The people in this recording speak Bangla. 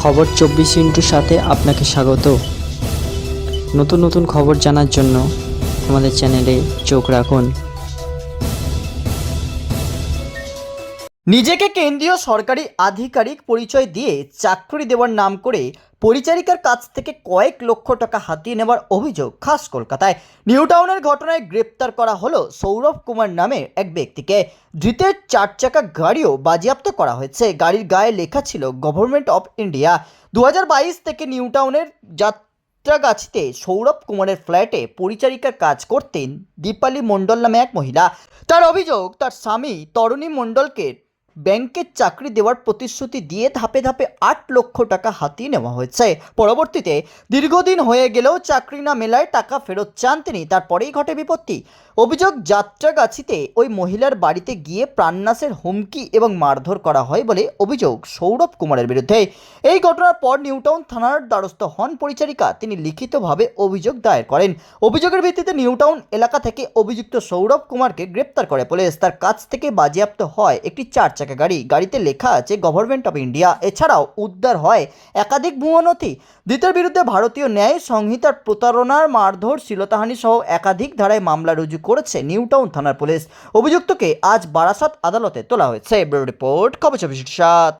খবর চব্বিশ ইন্টুর সাথে আপনাকে স্বাগত। নতুন নতুন খবর জানার জন্য আমাদের চ্যানেলে চোখ রাখুন। নিজেকে কেন্দ্রীয় সরকারি আধিকারিক পরিচয় দিয়ে চাকরি দেওয়ার নাম করে পরিচারিকার কাছ থেকে কয়েক লক্ষ টাকা হাতিয়ে নেওয়ার অভিযোগ খাস কলকাতায়। নিউ টাউনের ঘটনায় গ্রেপ্তার করা হলো সৌরভ কুমার নামের এক ব্যক্তিকে। ধৃতের চার চাকা গাড়িও বাজেয়াপ্ত করা হয়েছে। গাড়ির গায়ে লেখা ছিল, গভর্নমেন্ট অফ ইন্ডিয়া। দু হাজার বাইশ থেকে নিউ টাউনের যাত্রাগাছিতে সৌরভ কুমারের ফ্ল্যাটে পরিচারিকার কাজ করতেন দীপালি মণ্ডল নামে এক মহিলা। তার অভিযোগ, তার স্বামী তরুণী মণ্ডলকে ব্যাংকের চাকরি দেওয়ার প্রতিশ্রুতি দিয়ে ধাপে ধাপে আট লক্ষ টাকা হাতিয়ে নেওয়া হয়েছে। পরবর্তীতে দীর্ঘদিন হয়ে গেলেও চাকরি না মেলায় টাকা ফেরত চান তিনি, তারপরেই ঘটে বিপত্তি। অভিযোগ, যাত্রাগাছিতে ওই মহিলার বাড়িতে গিয়ে প্রাণনাশের হুমকি এবং মারধর করা হয় বলে অভিযোগ সৌরভ কুমারের বিরুদ্ধে। এই ঘটনার পর নিউটাউন থানার দ্বারস্থ হন পরিচারিকা। তিনি লিখিতভাবে অভিযোগ দায়ের করেন। অভিযোগের ভিত্তিতে নিউটাউন এলাকা থেকে অভিযুক্ত সৌরভ কুমারকে গ্রেপ্তার করে পুলিশ। তার কাছ থেকে বাজেয়াপ্ত হয় একটি চার চাকা গাড়ি, গাড়িতে লেখা আছে গভর্নমেন্ট অফ ইন্ডিয়া এছাড়াও উদ্ধার হয় একাধিক ভুয়ো নথি দ্বিতীয় বিরুদ্ধে ভারতীয় ন্যায় সংহিতার প্রতারণার মারধর শিলতাহানি সহ একাধিক ধারায় মামলা রুজু করেছে নিউটাউন থানার পুলিশ। অভিযুক্তকে আজ বারাসাত আদালতে তোলা হয়েছে। ব্যুরো রিপোর্ট চব্বিশ সাত।